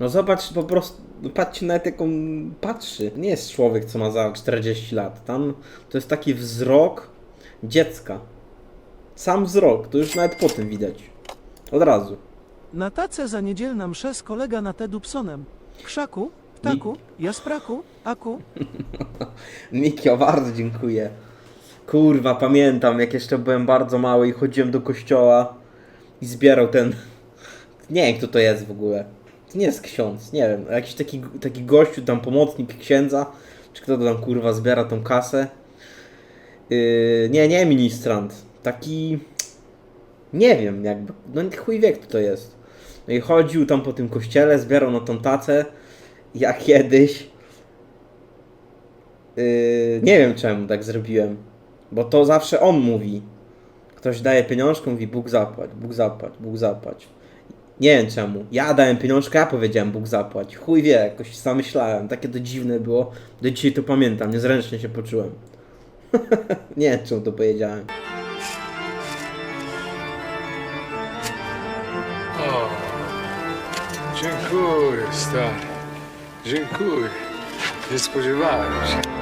No zobacz po prostu, patrzcie nawet jak on patrzy. Nie jest człowiek, co ma za 40 lat. Tam to jest taki wzrok dziecka. Sam wzrok, to już nawet po tym widać. Od razu. Na tacę za niedzielna mszę z kolega na T Dubsonem. Krzaku, ptaku, jaspraku, aku. Mikio, bardzo dziękuję. Kurwa, pamiętam jak jeszcze byłem bardzo mały i chodziłem do kościoła i zbierał ten... Nie wiem kto to jest w ogóle. To nie jest ksiądz, nie wiem. Jakiś taki, taki gościu, tam pomocnik księdza, czy kto to tam kurwa zbiera tą kasę. Yy, nie, nie ministrant. Taki... Nie wiem, jakby... No chuj wie kto to jest. No i chodził tam po tym kościele, zbierał na tą tacę. Ja kiedyś... Yy, nie wiem czemu tak zrobiłem. Bo to zawsze on mówi. Ktoś daje pieniążkę, mówi Bóg zapłać, Bóg zapłać, Bóg zapłać. Nie wiem czemu. Ja dałem pieniążkę, ja powiedziałem Bóg zapłać. Chuj wie, jakoś zamyślałem. Takie to dziwne było. Do dzisiaj to pamiętam, niezręcznie się poczułem. nie wiem czemu to powiedziałem. O, dziękuję, stary. Dziękuję. Nie spodziewałem się.